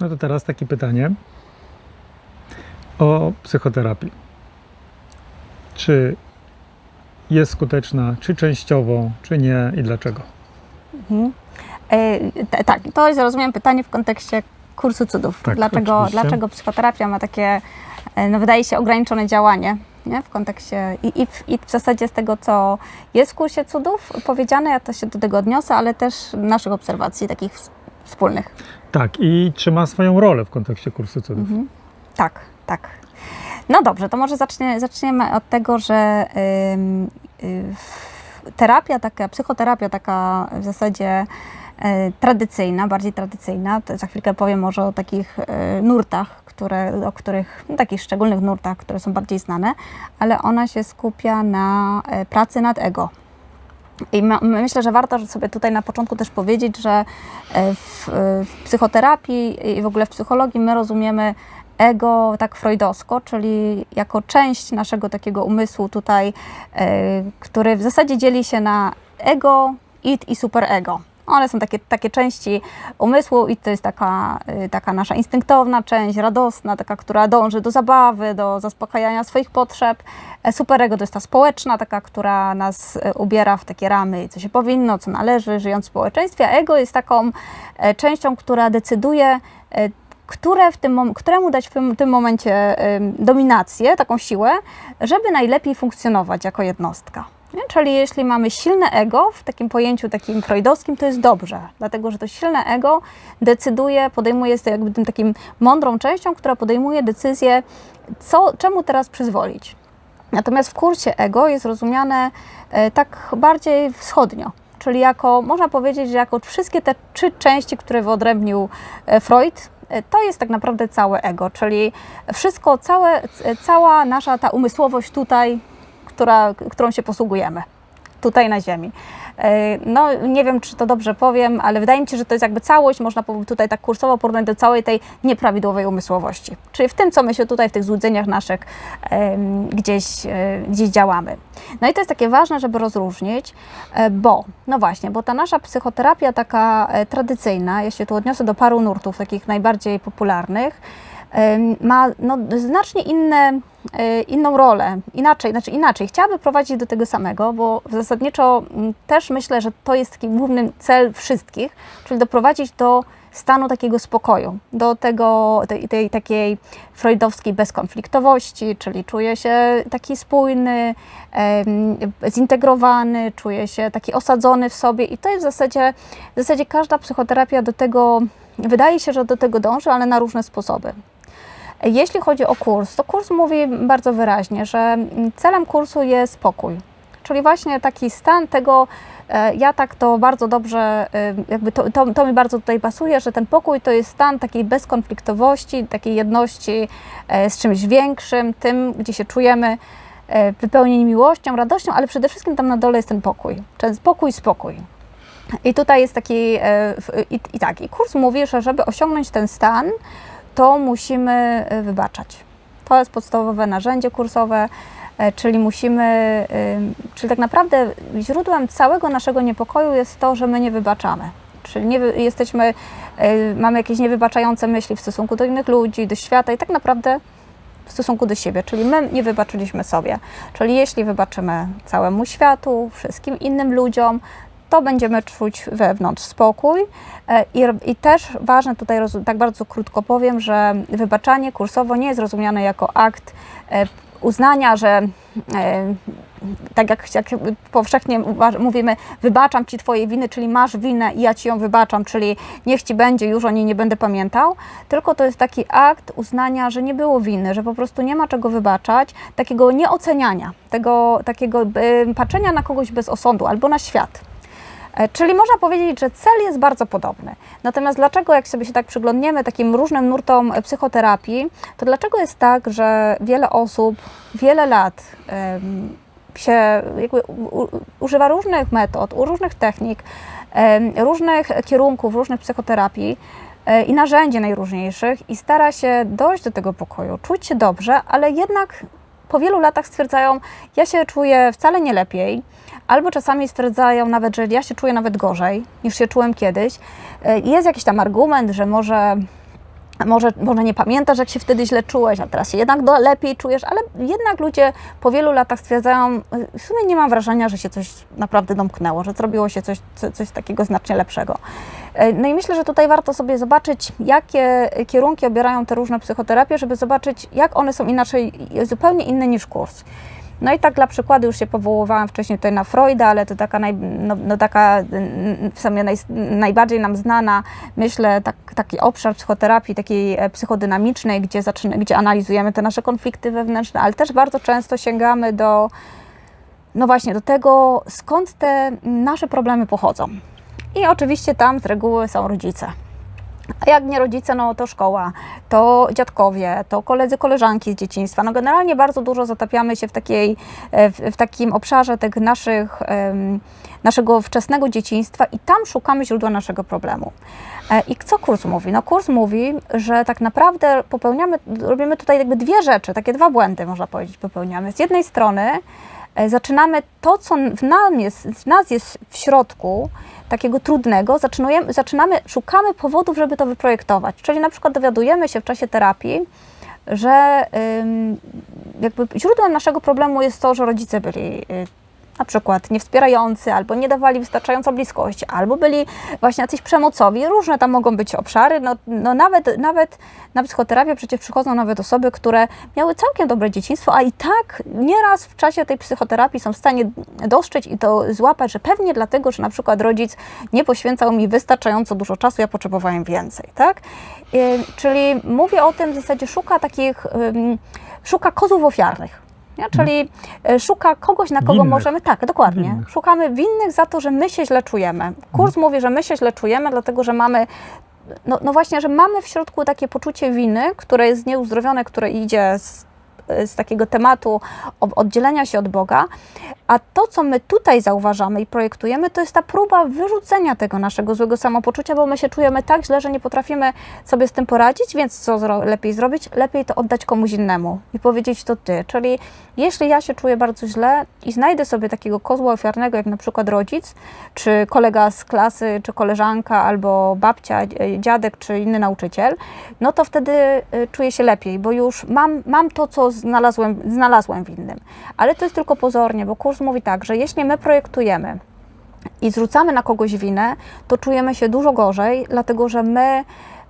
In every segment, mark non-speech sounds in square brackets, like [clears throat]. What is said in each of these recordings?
No to teraz takie pytanie o psychoterapii. Czy jest skuteczna, czy częściowo, czy nie i dlaczego? E, t- tak, to jest, rozumiem, pytanie w kontekście kursu cudów. Tak, dlaczego, oczywiście. dlaczego psychoterapia ma takie, e, no wydaje się, ograniczone działanie nie? w kontekście i, i, w, i w zasadzie z tego, co jest w kursie cudów powiedziane, ja też się do tego odniosę, ale też naszych obserwacji takich wspólnych. Tak, i czy ma swoją rolę w kontekście kursu cudów? Mhm. Tak, tak. No dobrze, to może zacznie, zaczniemy od tego, że ym, y, w- terapia taka, psychoterapia taka w zasadzie e, tradycyjna, bardziej tradycyjna, to za chwilkę powiem może o takich e, nurtach, które, o których, no, takich szczególnych nurtach, które są bardziej znane, ale ona się skupia na e, pracy nad ego. I myślę, że warto sobie tutaj na początku też powiedzieć, że e, w, w psychoterapii i w ogóle w psychologii my rozumiemy ego tak freudowsko, czyli jako część naszego takiego umysłu tutaj, e, który w zasadzie dzieli się na ego, id i superego. One są takie, takie części umysłu i to jest taka, y, taka nasza instynktowna część, radosna, taka, która dąży do zabawy, do zaspokajania swoich potrzeb. E, Superego to jest ta społeczna, taka, która nas e, ubiera w takie ramy, co się powinno, co należy, żyjąc w społeczeństwie. A ego jest taką e, częścią, która decyduje, e, które w tym, któremu dać w tym, tym momencie dominację, taką siłę, żeby najlepiej funkcjonować jako jednostka. Nie? Czyli jeśli mamy silne ego, w takim pojęciu takim freudowskim, to jest dobrze, dlatego że to silne ego decyduje, podejmuje, jest jakby tym takim mądrą częścią, która podejmuje decyzję, co, czemu teraz przyzwolić. Natomiast w kursie ego jest rozumiane e, tak bardziej wschodnio, czyli jako, można powiedzieć, że jako wszystkie te trzy części, które wyodrębnił e, Freud, e, to jest tak naprawdę całe ego, czyli wszystko, całe, cała nasza ta umysłowość tutaj, która, którą się posługujemy tutaj na Ziemi. E, No, nie wiem, czy to dobrze powiem, ale wydaje mi się, że to jest jakby całość, można tutaj tak kursowo porównać do całej tej nieprawidłowej umysłowości. Czyli w tym, co my się tutaj, w tych złudzeniach naszych gdzieś, e, gdzieś działamy. No i to jest takie ważne, żeby rozróżnić, e, bo, no właśnie, bo ta nasza psychoterapia taka tradycyjna, ja się tu odniosę do paru nurtów, takich najbardziej popularnych, ma no, znacznie inne, inną rolę, inaczej, znaczy inaczej, chciałaby prowadzić do tego samego, bo zasadniczo mm, też myślę, że to jest taki główny cel wszystkich, czyli doprowadzić do stanu takiego spokoju, do tego, tej, tej takiej freudowskiej bezkonfliktowości, czyli czuje się taki spójny, zintegrowany, czuje się taki osadzony w sobie i to jest w zasadzie, w zasadzie każda psychoterapia do tego, wydaje się, że do tego dąży, ale na różne sposoby. Jeśli chodzi o kurs, to kurs mówi bardzo wyraźnie, że celem kursu jest spokój. Czyli właśnie taki stan tego, e, ja tak to bardzo dobrze, e, jakby to, to, to mi bardzo tutaj pasuje, że ten pokój to jest stan takiej bezkonfliktowości, takiej jedności e, z czymś większym, tym, gdzie się czujemy wypełnieni miłością, radością, ale przede wszystkim tam na dole jest ten pokój. Ten spokój, spokój. I tutaj jest taki, i, i tak, i kurs mówi, że żeby osiągnąć ten stan, to musimy e, wybaczać. To jest podstawowe narzędzie kursowe, e, czyli musimy, e, czyli tak naprawdę źródłem całego naszego niepokoju jest to, że my nie wybaczamy. Czyli nie, jesteśmy, mamy jakieś niewybaczające myśli w stosunku do innych ludzi, do świata i tak naprawdę w stosunku do siebie, czyli my nie wybaczyliśmy sobie. Czyli jeśli wybaczymy całemu światu, wszystkim innym ludziom, to będziemy czuć wewnątrz spokój. E, I, i też ważne tutaj, tak bardzo krótko powiem, że wybaczanie kursowo nie jest rozumiane jako akt e, uznania, że e, tak jak, jak powszechnie mówimy, wybaczam Ci Twoje winy, czyli masz winę i ja Ci ją wybaczam, czyli niech Ci będzie, już o niej nie będę pamiętał, tylko to jest taki akt uznania, że nie było winy, że po prostu nie ma czego wybaczać, takiego nieoceniania, tego takiego patrzenia na kogoś bez osądu albo na świat. E, Czyli można powiedzieć, że cel jest bardzo podobny. Natomiast dlaczego, jak sobie się tak przyglądniemy takim różnym nurtom e, psychoterapii, to dlaczego jest tak, że wiele osób wiele lat się jakby używa różnych metod, różnych technik, różnych kierunków, różnych psychoterapii e, i narzędzi najróżniejszych i stara się dojść do tego pokoju, czuć się dobrze, ale jednak po wielu latach stwierdzają, ja się czuję wcale nie lepiej, albo czasami stwierdzają nawet, że ja się czuję nawet gorzej niż się czułem kiedyś. E, Jest jakiś tam argument, że może może, może nie pamiętasz, jak się wtedy źle czułeś, a teraz się jednak do, lepiej czujesz, ale jednak ludzie po wielu latach stwierdzają, y, w sumie nie mam wrażenia, że się coś naprawdę domknęło, że zrobiło się coś, co- coś takiego znacznie lepszego. Y, No i myślę, że tutaj warto sobie zobaczyć, jakie kierunki obierają te różne psychoterapie, żeby zobaczyć, jak one są inaczej, zupełnie inne niż kurs. No i tak dla przykładu już się powoływałam wcześniej tutaj na Freuda, ale to taka, naj, no, no taka w sumie naj, najbardziej nam znana, myślę, tak, taki obszar psychoterapii takiej e, psychodynamicznej, gdzie, zaczyna, gdzie analizujemy te nasze konflikty wewnętrzne, ale też bardzo często sięgamy do, no właśnie, do tego, skąd te nasze problemy pochodzą. I oczywiście tam z reguły są rodzice. A jak nie rodzice, no to szkoła, to dziadkowie, to koledzy, koleżanki z dzieciństwa. No generalnie bardzo dużo zatapiamy się w, takiej, e, w, w takim obszarze tych naszych, naszego wczesnego dzieciństwa i tam szukamy źródła naszego problemu. E, I co kurs mówi? No kurs mówi, że tak naprawdę popełniamy, robimy tutaj jakby dwie rzeczy, takie dwa błędy można powiedzieć popełniamy. Z jednej strony e, zaczynamy to, co w, jest, w nas jest w środku, takiego trudnego, zaczynamy, szukamy powodów, żeby to wyprojektować. Czyli na przykład dowiadujemy się w czasie terapii, że jakby źródłem naszego problemu jest to, że rodzice byli y, na przykład niewspierający, albo nie dawali wystarczająco bliskości, albo byli właśnie jacyś przemocowi. Różne tam mogą być obszary. No, no nawet, nawet na psychoterapię przecież przychodzą nawet osoby, które miały całkiem dobre dzieciństwo, a i tak nieraz w czasie tej psychoterapii są w stanie dostrzec i to złapać, że pewnie dlatego, że na przykład rodzic nie poświęcał mi wystarczająco dużo czasu, ja potrzebowałem więcej, tak? Y, Czyli mówię o tym w zasadzie szuka takich, szuka kozłów ofiarnych. Nie? Czyli y, szuka kogoś, na kogo Winnych. możemy. Tak, dokładnie. Winnych. Szukamy winnych za to, że my się źle czujemy. Kurs mówi, że my się źle czujemy, dlatego że mamy. No, no właśnie, że mamy w środku takie poczucie winy, które jest nieuzdrowione, które idzie z, z takiego tematu oddzielenia się od Boga, a to, co my tutaj zauważamy i projektujemy, to jest ta próba wyrzucenia tego naszego złego samopoczucia, bo my się czujemy tak źle, że nie potrafimy sobie z tym poradzić, więc co zro- lepiej zrobić? Lepiej to oddać komuś innemu i powiedzieć to ty. Czyli jeśli ja się czuję bardzo źle i znajdę sobie takiego kozła ofiarnego, jak na przykład rodzic, czy kolega z klasy, czy koleżanka, albo babcia, e, dziadek, czy inny nauczyciel, no to wtedy e, czuję się lepiej, bo już mam, mam to, co znalazłem, znalazłem w innym. Ale to jest tylko pozornie, bo kurs mówi tak, że jeśli my projektujemy i zrzucamy na kogoś winę, to czujemy się dużo gorzej, dlatego że my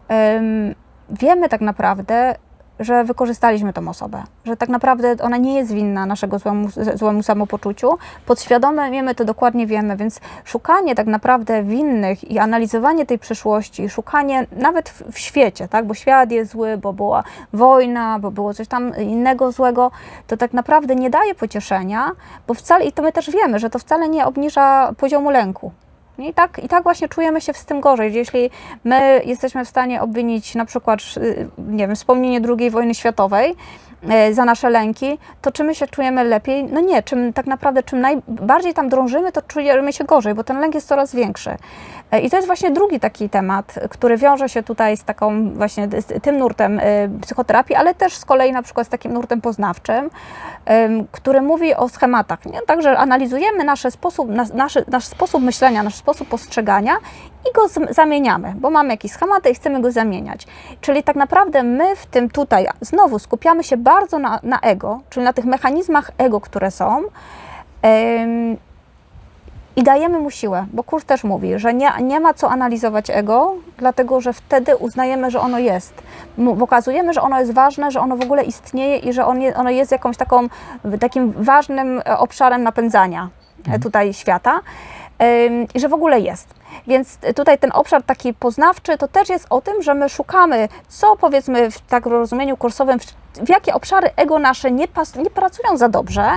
em, wiemy tak naprawdę, że wykorzystaliśmy tą osobę, że tak naprawdę ona nie jest winna naszego złemu, złemu samopoczuciu. Podświadome my to dokładnie wiemy, więc szukanie tak naprawdę winnych i analizowanie tej przyszłości, szukanie nawet w, w świecie, tak, bo świat jest zły, bo była wojna, bo było coś tam innego złego, to tak naprawdę nie daje pocieszenia, bo wcale, i to my też wiemy, że to wcale nie obniża poziomu lęku. I tak, I tak właśnie czujemy się z tym gorzej. Jeśli my jesteśmy w stanie obwinić na przykład, y, nie wiem, wspomnienie II wojny światowej za nasze lęki, to czy my się czujemy lepiej? No nie, czym tak naprawdę czym najbardziej tam drążymy, to czujemy się gorzej, bo ten lęk jest coraz większy. Y, I to jest właśnie drugi taki temat, który wiąże się tutaj z taką właśnie z tym nurtem y, psychoterapii, ale też z kolei na przykład z takim nurtem poznawczym, ym, który mówi o schematach. Nie? Także analizujemy nasze sposób, nas, naszy, nasz sposób myślenia, nasz sposób postrzegania i go zamieniamy, bo mamy jakieś schematy i chcemy go zamieniać. Czyli tak naprawdę my w tym tutaj znowu skupiamy się bardzo na, na ego, czyli na tych mechanizmach ego, które są. Ym, i dajemy mu siłę, bo kurs też mówi, że nie, nie ma co analizować ego, dlatego że wtedy uznajemy, że ono jest. Pokazujemy, że ono jest ważne, że ono w ogóle istnieje i że on je, ono jest jakąś taką, takim ważnym e, obszarem napędzania e, tutaj świata i że w ogóle jest. Więc tutaj ten obszar taki poznawczy to też jest o tym, że my szukamy, co powiedzmy w tak rozumieniu kursowym, w, jakie obszary ego nasze nie, pas, nie pracują za dobrze,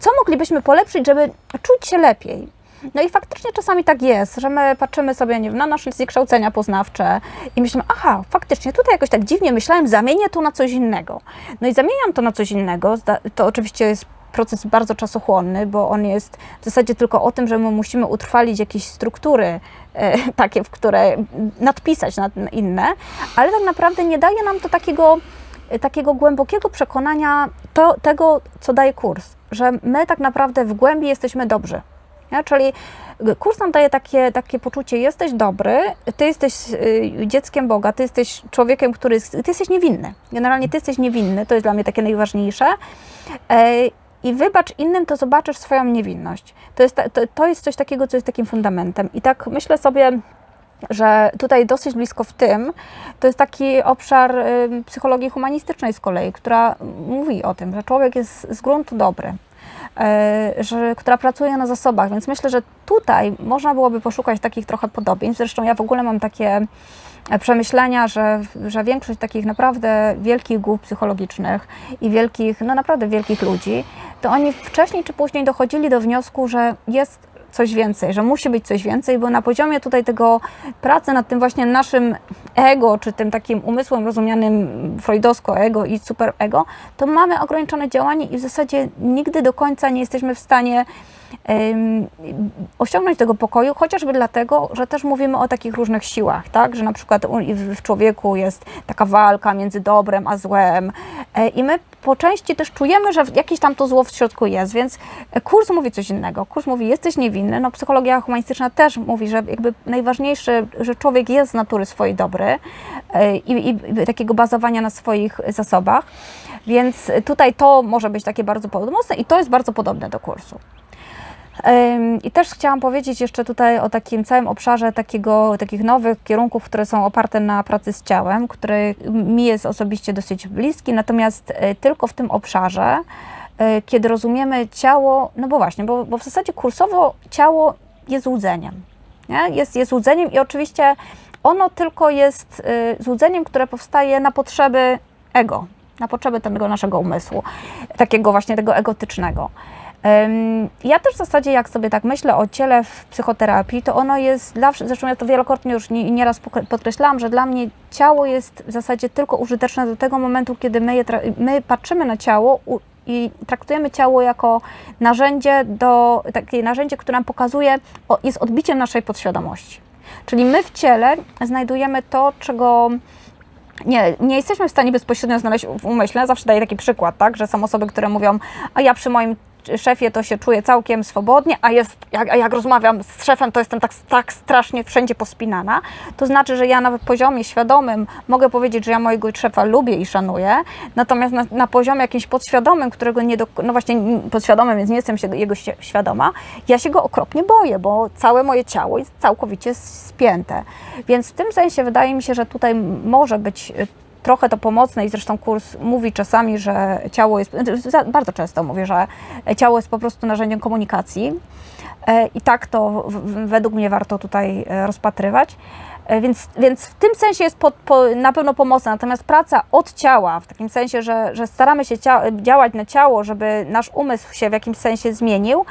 co moglibyśmy polepszyć, żeby czuć się lepiej. No i faktycznie czasami tak jest, że my patrzymy sobie nie wiem, na nasze zniekształcenia poznawcze i myślimy, aha, faktycznie tutaj jakoś tak dziwnie myślałem, zamienię to na coś innego. No i zamieniam to na coś innego, to oczywiście jest proces bardzo czasochłonny, bo on jest w zasadzie tylko o tym, że my musimy utrwalić jakieś struktury e, [laughs] takie, w które nadpisać na inne, ale tak naprawdę nie daje nam to takiego, e, takiego głębokiego przekonania to, tego, co daje kurs, że my tak naprawdę w głębi jesteśmy dobrzy. Czyli kurs nam daje takie, takie poczucie, jesteś dobry, ty jesteś y, dzieckiem Boga, ty jesteś człowiekiem, który jest, ty jesteś niewinny. Generalnie ty jesteś niewinny, to jest dla mnie takie najważniejsze. I wybacz innym, to zobaczysz swoją niewinność. To jest, to, to jest coś takiego, co jest takim fundamentem. I tak myślę sobie, że tutaj dosyć blisko w tym, to jest taki obszar psychologii humanistycznej z kolei, która mówi o tym, że człowiek jest z gruntu dobry, że, która pracuje na zasobach, więc myślę, że tutaj można byłoby poszukać takich trochę podobieństw. Zresztą ja w ogóle mam takie e, przemyślenia, że, że większość takich naprawdę wielkich głów psychologicznych i wielkich, no naprawdę wielkich ludzi, to oni wcześniej czy później dochodzili do wniosku, że jest coś więcej, że musi być coś więcej, bo na poziomie tutaj tego pracy nad tym właśnie naszym ego, czy tym takim umysłem rozumianym freudowsko ego i super ego, to mamy ograniczone działanie i w zasadzie nigdy do końca nie jesteśmy w stanie osiągnąć tego pokoju, chociażby dlatego, że też mówimy o takich różnych siłach, tak? Że na przykład w człowieku jest taka walka między dobrem a złem e, i my po części też czujemy, że jakieś tam to zło w środku jest, więc kurs mówi coś innego. Kurs mówi, jesteś niewinny, no psychologia humanistyczna też mówi, że jakby najważniejsze, że człowiek jest z natury swojej dobry e, i, i takiego bazowania na swoich zasobach, więc tutaj to może być takie bardzo mocne i to jest bardzo podobne do kursu. I też chciałam powiedzieć jeszcze tutaj o takim całym obszarze takiego, takich nowych kierunków, które są oparte na pracy z ciałem, który mi jest osobiście dosyć bliski, natomiast y, tylko w tym obszarze, y, kiedy rozumiemy ciało, no bo właśnie, bo, bo w zasadzie kursowo ciało jest złudzeniem. Nie? Jest, jest złudzeniem i oczywiście ono tylko jest y, złudzeniem, które powstaje na potrzeby ego, na potrzeby tego naszego umysłu, takiego właśnie tego egotycznego. Ja też w zasadzie, jak sobie tak myślę o ciele w psychoterapii, to ono jest dla, zresztą ja to wielokrotnie już nie, nieraz podkreślałam, że dla mnie ciało jest w zasadzie tylko użyteczne do tego momentu, kiedy my, je my patrzymy na ciało i traktujemy ciało jako narzędzie, do, takie narzędzie, które nam pokazuje, jest odbiciem naszej podświadomości. Czyli my w ciele znajdujemy to, czego nie, nie jesteśmy w stanie bezpośrednio znaleźć w umyśle. Zawsze daję taki przykład, tak, że są osoby, które mówią, a ja przy moim szefie to się czuję całkiem swobodnie, a, jest, jak, jak rozmawiam z szefem, to jestem tak, tak strasznie wszędzie pospinana. To znaczy, że ja na poziomie świadomym mogę powiedzieć, że ja mojego szefa lubię i szanuję, natomiast na, na poziomie jakimś podświadomym, którego nie do, no właśnie podświadomym, więc nie jestem się, jego świadoma, ja się go okropnie boję, bo całe moje ciało jest całkowicie spięte. Więc w tym sensie wydaje mi się, że tutaj może być y, trochę to pomocne i zresztą kurs mówi czasami, że ciało jest, za- bardzo często mówię, że ciało jest po prostu narzędziem komunikacji E, i tak to według mnie warto tutaj e, rozpatrywać. E, Więc, więc w tym sensie jest po, po, na pewno pomocna, natomiast praca od ciała, w takim sensie, że, że staramy się cia- działać na ciało, żeby nasz umysł się w jakimś sensie zmienił,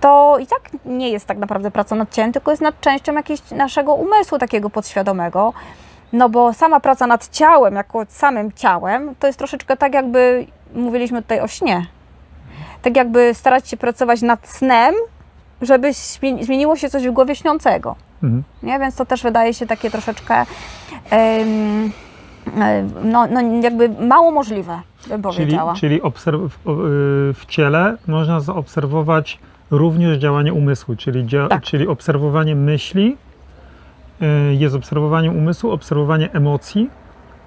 to i tak nie jest tak naprawdę pracą nad ciałem, tylko jest nad częścią jakiegoś naszego umysłu takiego podświadomego. No bo sama praca nad ciałem, jako samym ciałem, to jest troszeczkę tak, jakby mówiliśmy tutaj o śnie. Tak jakby starać się pracować nad snem, żeby zmieniło się coś w głowie śniącego. Mhm. Nie? Więc to też wydaje się takie troszeczkę no, no jakby mało możliwe, bym Czyli, powiedziała. czyli obserw- w, y, w ciele można zaobserwować również działanie umysłu, czyli, dzia- Tak. czyli obserwowanie myśli jest obserwowaniem umysłu, obserwowanie emocji,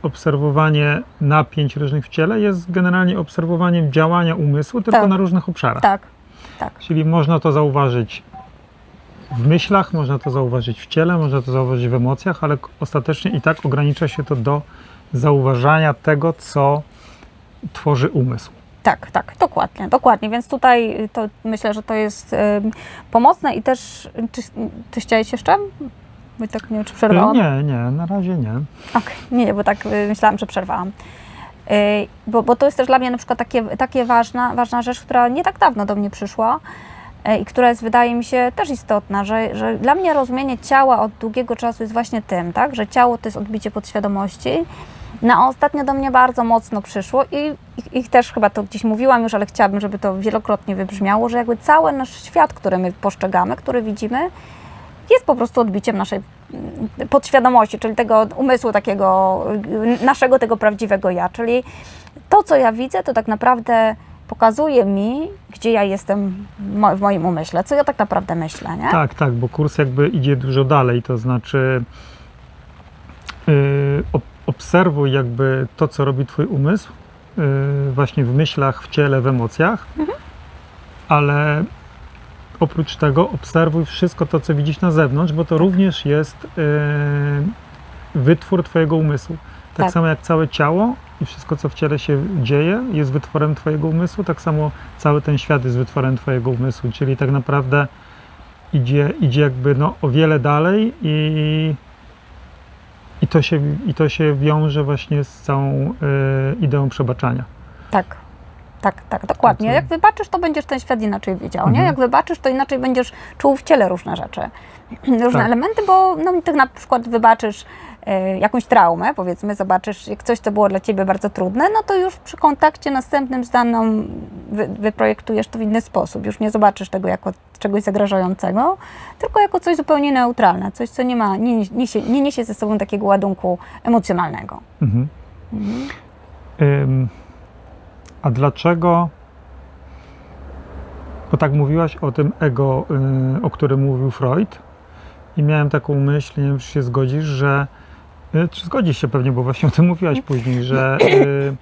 obserwowanie napięć różnych w ciele jest generalnie obserwowaniem działania umysłu, tylko Tak. na różnych obszarach. Tak, tak. Czyli można to zauważyć w myślach, można to zauważyć w ciele, można to zauważyć w emocjach, ale ostatecznie i tak ogranicza się to do zauważania tego, co tworzy umysł. Tak, tak, dokładnie, dokładnie. Więc tutaj y, to myślę, że to jest ym, pomocne i też. Czy, ty chciałeś jeszcze? Bo tak nie wiem, czy przerwałam. Nie, nie, na razie nie. Okej, nie, nie, bo tak y, myślałam, że przerwałam. Y, Bo, bo to jest też dla mnie na przykład takie, takie ważna, ważna rzecz, która nie tak dawno do mnie przyszła y, i która jest, wydaje mi się, też istotna, że, że dla mnie rozumienie ciała od długiego czasu jest właśnie tym, tak, że ciało to jest odbicie podświadomości. Na ostatnio do mnie bardzo mocno przyszło i, i, i też chyba to gdzieś mówiłam już, ale chciałabym, żeby to wielokrotnie wybrzmiało, że jakby cały nasz świat, który my postrzegamy, który widzimy, jest po prostu odbiciem naszej mm, podświadomości, czyli tego umysłu takiego naszego, tego prawdziwego ja. Czyli to, co ja widzę, to tak naprawdę pokazuje mi, gdzie ja jestem w mo- w moim umyśle, co ja tak naprawdę myślę, nie? Tak, tak, bo kurs jakby idzie dużo dalej, to znaczy yy, ob- obserwuj jakby to, co robi twój umysł, yy, właśnie w myślach, w ciele, w emocjach, ale oprócz tego obserwuj wszystko to, co widzisz na zewnątrz, bo to również jest yy, wytwór twojego umysłu. Tak, Tak. samo jak całe ciało i wszystko, co w ciele się dzieje, jest wytworem twojego umysłu, tak samo cały ten świat jest wytworem twojego umysłu, czyli tak naprawdę idzie, idzie jakby no, o wiele dalej i, i, to się, i to się wiąże właśnie z całą y, ideą przebaczania. Tak. Tak, tak, dokładnie. Jak wybaczysz, to będziesz ten świat inaczej widział, nie? Mhm. Jak wybaczysz, to inaczej będziesz czuł w ciele różne rzeczy, [clears throat] różne Tak. elementy, bo no, tak na przykład wybaczysz e, jakąś traumę, powiedzmy, zobaczysz jak coś, co było dla Ciebie bardzo trudne, no to już przy kontakcie następnym z daną wy, wyprojektujesz to w inny sposób. Już nie zobaczysz tego jako czegoś zagrażającego, tylko jako coś zupełnie neutralne, coś, co nie ma, nie, niesie, nie niesie ze sobą takiego ładunku emocjonalnego. Mhm. Mhm. Ym, a dlaczego? Bo tak mówiłaś o tym ego, y, o którym mówił Freud, i miałem taką myśl, nie wiem, czy się zgodzisz, że. y, Czy zgodzisz się pewnie, bo właśnie o tym mówiłaś później, że y,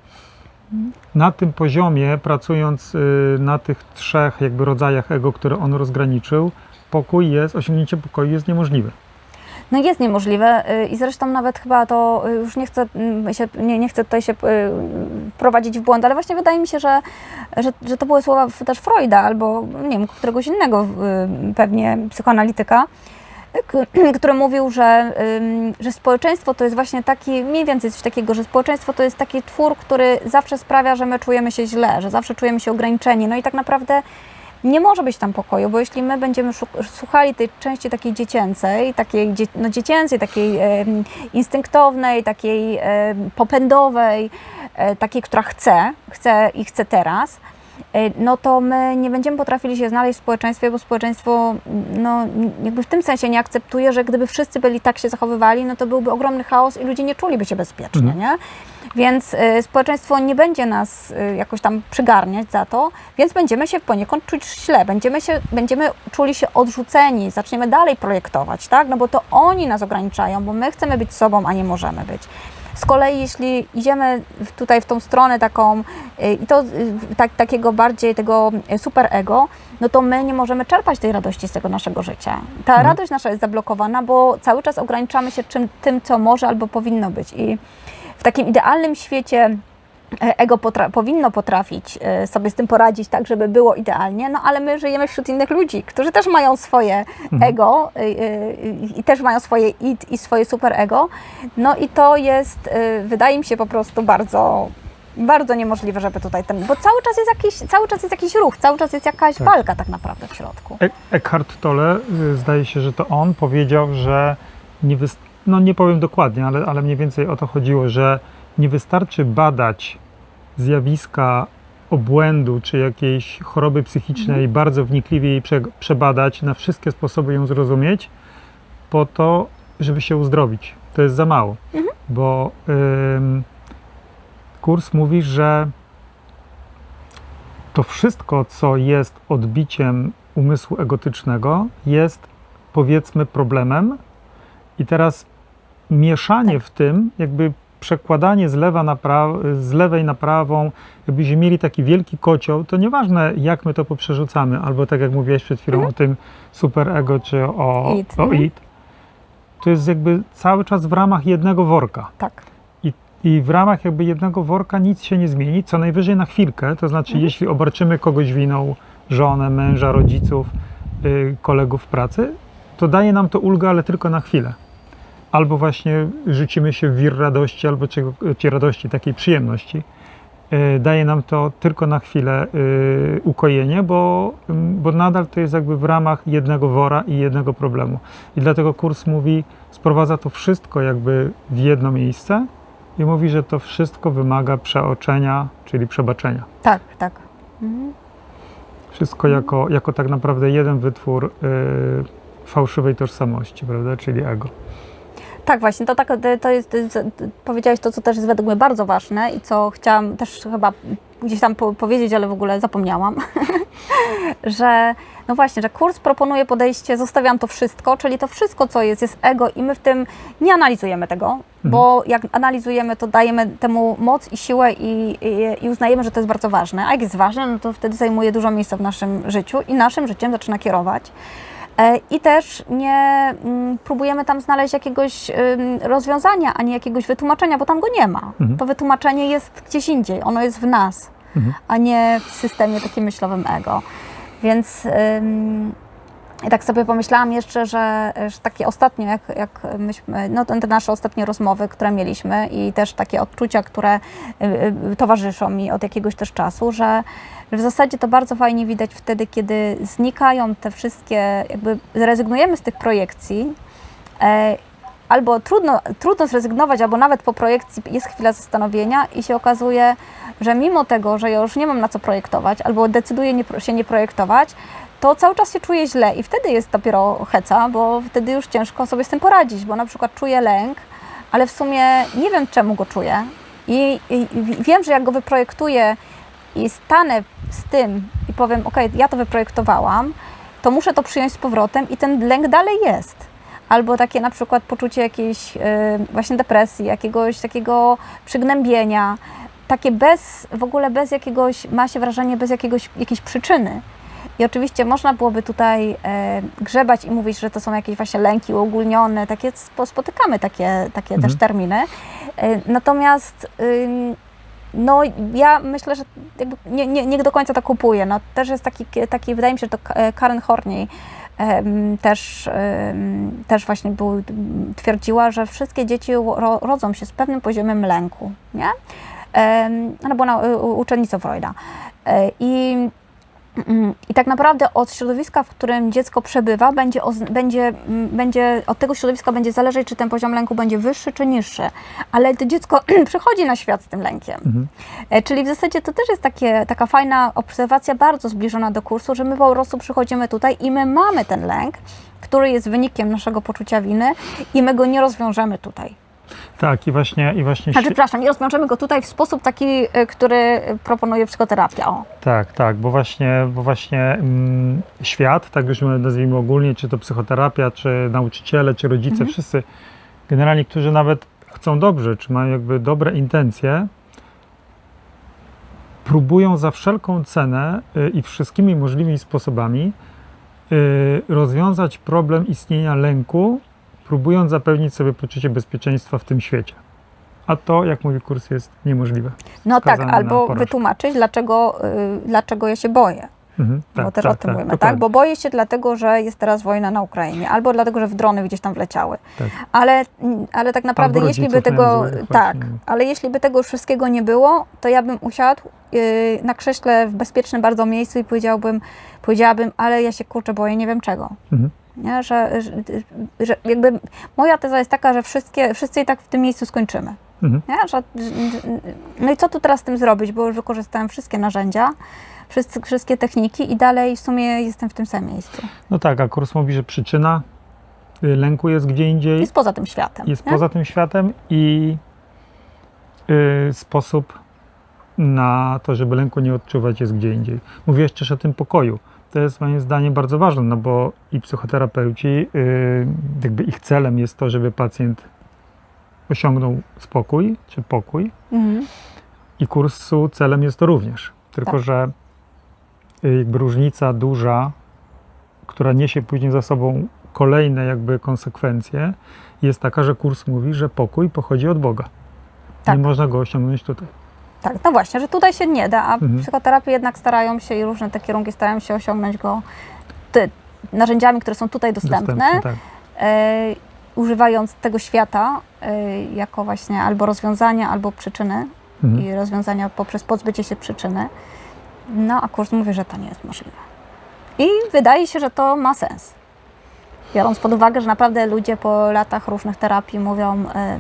na tym poziomie, pracując na tych trzech jakby rodzajach ego, które on rozgraniczył, pokój jest, osiągnięcie pokoju jest niemożliwe. No jest niemożliwe y, i zresztą nawet chyba to y, już nie chcę, mm, się, nie, nie chcę tutaj się y, wprowadzić w błąd, ale właśnie wydaje mi się, że, że, że to były słowa też Freuda albo nie wiem, któregoś innego pewnie psychoanalityka, [clears throat] który mówił, że, że społeczeństwo to jest właśnie taki, mniej więcej coś takiego, że społeczeństwo to jest taki twór, który zawsze sprawia, że my czujemy się źle, że zawsze czujemy się ograniczeni. No i tak naprawdę nie może być tam pokoju, bo jeśli my będziemy słuchali tej części takiej dziecięcej, takiej no dziecięcej, takiej em, instynktownej, takiej em, popędowej, e, takiej, która chce, chce i chce teraz, e, no to my nie będziemy potrafili się znaleźć w społeczeństwie, bo społeczeństwo no, jakby w tym sensie nie akceptuje, że gdyby wszyscy byli tak się zachowywali, no to byłby ogromny chaos i ludzie nie czuliby się bezpiecznie, Mhm. nie? Więc y, społeczeństwo nie będzie nas y, jakoś tam przygarniać za to, więc będziemy się poniekąd czuć źle, będziemy, się, będziemy czuli się odrzuceni, zaczniemy dalej projektować, tak? No bo to oni nas ograniczają, bo my chcemy być sobą, a nie możemy być. Z kolei, jeśli idziemy tutaj w tą stronę taką y, i to tak, takiego bardziej tego superego, no to my nie możemy czerpać tej radości z tego naszego życia. Ta Mhm. radość nasza jest zablokowana, bo cały czas ograniczamy się czym, tym, co może albo powinno być. I w takim idealnym świecie e, ego potra- powinno potrafić e, sobie z tym poradzić tak, żeby było idealnie, no ale my żyjemy wśród innych ludzi, którzy też mają swoje ego e, e, i też mają swoje id i swoje super ego. No i to jest, wydaje mi się po prostu bardzo bardzo niemożliwe, żeby tutaj ten, bo cały czas jest jakiś, cały czas jest jakiś ruch, cały czas jest jakaś Tak. walka tak naprawdę w środku. E- Eckhart Tolle, y, zdaje się, że to on powiedział, że nie no nie powiem dokładnie, ale, ale mniej więcej o to chodziło, że nie wystarczy badać zjawiska obłędu czy jakiejś choroby psychicznej, bardzo wnikliwie jej prze- przebadać, na wszystkie sposoby ją zrozumieć, po to, żeby się uzdrowić. To jest za mało, bo ym, kurs mówi, że to wszystko, co jest odbiciem umysłu egotycznego, jest powiedzmy problemem. I teraz mieszanie w tym, jakby przekładanie z, lewa na pra- z lewej na prawą, jakbyśmy mieli taki wielki kocioł, to nieważne jak my to poprzerzucamy, albo tak jak mówiłeś przed chwilą o tym superego czy o Id, o mhm. id, to jest jakby cały czas w ramach jednego worka. Tak. I, I w ramach jakby jednego worka nic się nie zmieni, co najwyżej na chwilkę. To znaczy, Mhm. jeśli obarczymy kogoś winą, żonę, męża, rodziców, y, kolegów w pracy, to daje nam to ulgę, ale tylko na chwilę. Albo właśnie rzucimy się w wir radości, albo czego, czy radości, takiej przyjemności. Y, daje nam to tylko na chwilę y, ukojenie, bo, ym, bo nadal to jest jakby w ramach jednego wora i jednego problemu. I dlatego kurs mówi, sprowadza to wszystko jakby w jedno miejsce i mówi, że to wszystko wymaga przeoczenia, czyli przebaczenia. Tak, tak. Mhm. Wszystko jako, jako tak naprawdę jeden wytwór y, fałszywej tożsamości, prawda, czyli ego. Tak, właśnie, to, tak, to jest, powiedziałeś to, co też jest według mnie bardzo ważne i co chciałam też chyba gdzieś tam po, powiedzieć, ale w ogóle zapomniałam, [laughs] że no właśnie, że kurs proponuje podejście, zostawiam to wszystko, czyli to wszystko, co jest, jest ego i my w tym nie analizujemy tego, bo jak analizujemy, to dajemy temu moc i siłę i, i, i uznajemy, że to jest bardzo ważne, a jak jest ważne, no to wtedy zajmuje dużo miejsca w naszym życiu i naszym życiem zaczyna kierować. E, I też nie mm, próbujemy tam znaleźć jakiegoś rozwiązania, ani jakiegoś wytłumaczenia, bo tam go nie ma. Mhm. To wytłumaczenie jest gdzieś indziej, ono jest w nas, Mhm. a nie w systemie takim myślowym ego. Więc i tak sobie pomyślałam jeszcze, że, że takie ostatnio, jak, jak myśmy, no te nasze ostatnie rozmowy, które mieliśmy i też takie odczucia, które y, y, towarzyszą mi od jakiegoś też czasu, że, że w zasadzie to bardzo fajnie widać wtedy, kiedy znikają te wszystkie, jakby zrezygnujemy z tych projekcji, e, albo trudno, trudno zrezygnować, albo nawet po projekcji jest chwila zastanowienia i się okazuje, że mimo tego, że ja już nie mam na co projektować, albo decyduję nie, się nie projektować, to cały czas się czuję źle i wtedy jest dopiero heca, bo wtedy już ciężko sobie z tym poradzić, bo na przykład czuję lęk, ale w sumie nie wiem czemu go czuję i, i, i wiem, że jak go wyprojektuję i stanę z tym i powiem, ok, ja to wyprojektowałam, to muszę to przyjąć z powrotem i ten lęk dalej jest. Albo takie na przykład poczucie jakiejś y, właśnie depresji, jakiegoś takiego przygnębienia, takie bez, w ogóle bez jakiegoś, ma się wrażenie, bez jakiegoś, jakiejś przyczyny. I oczywiście można byłoby tutaj e, grzebać i mówić, że to są jakieś właśnie lęki uogólnione, takie spo- spotykamy takie, takie Mhm. też terminy. E, natomiast no, ja myślę, że nie, nie, nie do końca to kupuję. No, też jest taki, taki, wydaje mi się, że to K- Karen Horney też, też właśnie był, twierdziła, że wszystkie dzieci ro, rodzą się z pewnym poziomem lęku, nie? Em, Ona była uczennicą Freuda. E, I I tak naprawdę od środowiska, w którym dziecko przebywa, będzie, będzie, mm, będzie, od tego środowiska będzie zależeć, czy ten poziom lęku będzie wyższy czy niższy. Ale to dziecko [clears throat] przychodzi na świat z tym lękiem. Mhm. E, Czyli w zasadzie to też jest takie, taka fajna obserwacja, bardzo zbliżona do kursu, że my po prostu przychodzimy tutaj i my mamy ten lęk, który jest wynikiem naszego poczucia winy i my go nie rozwiążemy tutaj. Tak, i właśnie, i właśnie Znaczy, przepraszam, nie rozwiążemy go tutaj w sposób taki, y, który proponuje psychoterapia. O. Tak, tak, bo właśnie, bo właśnie mm, świat, tak już nazwijmy ogólnie, czy to psychoterapia, czy nauczyciele, czy rodzice, Mhm. wszyscy generalnie, którzy nawet chcą dobrze, czy mają jakby dobre intencje, próbują za wszelką cenę y, i wszystkimi możliwymi sposobami y, rozwiązać problem istnienia lęku, próbując zapewnić sobie poczucie bezpieczeństwa w tym świecie. A to, jak mówi kurs, jest niemożliwe. No tak, albo wytłumaczyć, dlaczego, y, dlaczego ja się boję. Mhm, bo też o tym mówimy, tak? Bo boję się dlatego, że jest teraz wojna na Ukrainie, albo dlatego, że w drony gdzieś tam wleciały. Tak. Ale, mm, ale tak naprawdę, jeśli by tego, złych tak, ale jeśli by tego już wszystkiego nie było, to ja bym usiadł yy, na krześle w bezpiecznym bardzo miejscu i powiedziałbym, powiedziałabym, ale ja się kurczę boję, nie wiem czego. Mhm. Nie? Że, że, że jakby moja teza jest taka, że wszystkie, wszyscy i tak w tym miejscu skończymy. Mhm. Nie? Że, no i co tu teraz z tym zrobić, bo już wykorzystałem wszystkie narzędzia, wszyscy, wszystkie techniki i dalej w sumie jestem w tym samym miejscu. No tak, a kurs mówi, że przyczyna y, lęku jest gdzie indziej, Jest poza tym światem. jest nie? poza tym światem i y, sposób na to, żeby lęku nie odczuwać jest gdzie indziej. Mówiłeś też o tym pokoju. To jest moim zdaniem bardzo ważne, no bo i psychoterapeuci, y, jakby ich celem jest to, żeby pacjent osiągnął spokój czy pokój Mhm. i kursu celem jest to również. Tylko, Tak. że y, jakby różnica duża, która niesie później za sobą kolejne jakby konsekwencje, jest taka, że kurs mówi, że pokój pochodzi od Boga. Tak. Nie można go osiągnąć tutaj. Tak, no właśnie, że tutaj się nie da, a Mhm. psychoterapie jednak starają się i różne te kierunki starają się osiągnąć go ty, narzędziami, które są tutaj dostępne, tak. e, używając tego świata e, jako właśnie albo rozwiązania, albo przyczyny Mhm. i rozwiązania poprzez pozbycie się przyczyny. No a kurs mówi, że to nie jest możliwe. I wydaje się, że to ma sens. Biorąc pod uwagę, że naprawdę ludzie po latach różnych terapii mówią, e,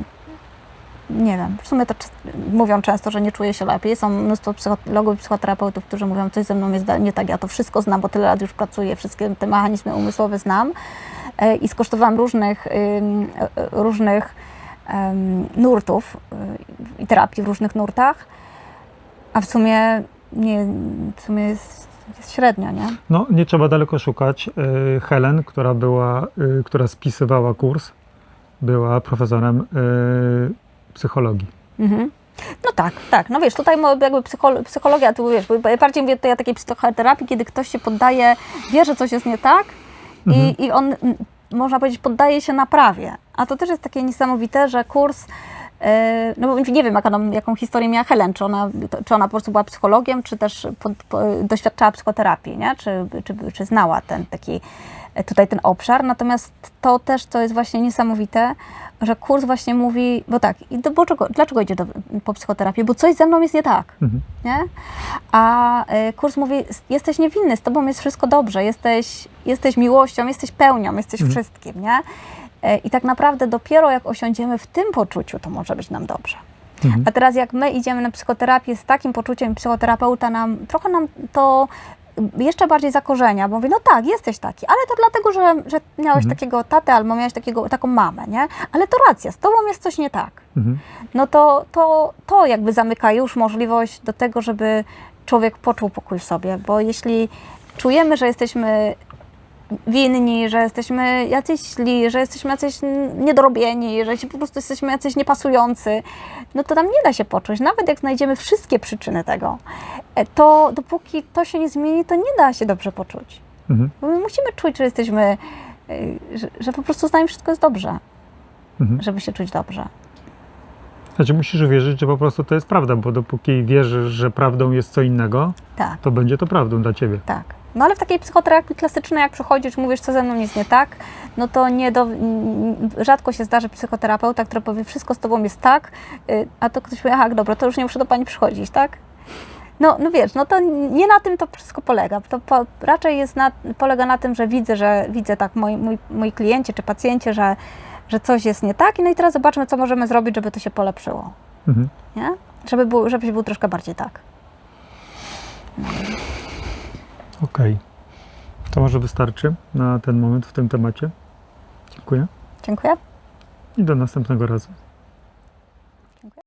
nie wiem, w sumie to mówią często, że nie czuję się lepiej. Są mnóstwo psychologów i psychoterapeutów, którzy mówią, coś ze mną jest nie tak, ja to wszystko znam, bo tyle lat już pracuję, wszystkie te mechanizmy umysłowe znam. e, i skosztowałam różnych, e, e, różnych nurtów y, i terapii w różnych nurtach, a w sumie nie, w sumie jest, jest średnio, nie? No, nie trzeba daleko szukać. Y, Helen, która była, która spisywała kurs, była profesorem psychologii. Mhm. No tak, tak. No wiesz, tutaj jakby psycholo- psychologia, tu wiesz, bo bardziej mówię tutaj o takiej psychoterapii, kiedy ktoś się poddaje, wie, że coś jest nie tak Mhm. i, i on, można powiedzieć, poddaje się naprawie. A to też jest takie niesamowite, że kurs, yy, no bo nie wiem, nam- jaką historię miała Helen, czy ona, czy ona po prostu była psychologiem, czy też pod, po, doświadczała psychoterapii, nie? Czy, czy, czy znała ten taki, e, tutaj ten obszar. Natomiast to też, co jest właśnie niesamowite, że kurs właśnie mówi, bo tak, i do, bo czego, dlaczego idzie do, po psychoterapię? Bo coś ze mną jest nie tak, Mhm. nie? A y, kurs mówi, "S- jesteś niewinny, z tobą jest wszystko dobrze, jesteś, jesteś miłością, jesteś pełnią, jesteś Mhm. wszystkim, nie? Y, I tak naprawdę dopiero jak osiądziemy w tym poczuciu, to może być nam dobrze. Mhm. A teraz jak my idziemy na psychoterapię z takim poczuciem, psychoterapeuta nam, trochę nam to jeszcze bardziej zakorzenia, bo mówi, no tak, jesteś taki, ale to dlatego, że, że miałeś Mhm. takiego tatę albo miałeś takiego, taką mamę, nie? Ale to racja, z tobą jest coś nie tak. Mhm. No to, to, to jakby zamyka już możliwość do tego, żeby człowiek poczuł pokój w sobie, bo jeśli czujemy, że jesteśmy winni, że jesteśmy jacyś źli, że jesteśmy jacyś niedorobieni, że się po prostu jesteśmy jacyś niepasujący, no to nam nie da się poczuć. Nawet jak znajdziemy wszystkie przyczyny tego, e, to dopóki to się nie zmieni, to nie da się dobrze poczuć. Mhm. Bo my musimy czuć, że jesteśmy, y, że, że po prostu z nami wszystko jest dobrze, Mhm. żeby się czuć dobrze. Znaczy musisz uwierzyć, że po prostu to jest prawda, bo dopóki wierzysz, że prawdą jest co innego, Tak. to będzie to prawdą dla ciebie. Tak. No ale w takiej psychoterapii klasycznej, jak przychodzisz, mówisz, co ze mną jest nie tak, no to nie do, rzadko się zdarzy psychoterapeuta, który powie, wszystko z tobą jest tak, y, a to ktoś powie, aha, dobra, to już nie muszę do pani przychodzić, tak? No, no wiesz, no to nie na tym to wszystko polega. To po, raczej jest na, polega na tym, że widzę, że widzę tak moi, moi, moi klienci czy pacjenci, że, że coś jest nie tak i no i teraz zobaczmy, co możemy zrobić, żeby to się polepszyło, Mhm. nie? Żeby był, żebyś był troszkę bardziej tak. Okej. To może wystarczy na ten moment w tym temacie. Dziękuję Dziękuję. i do następnego razu.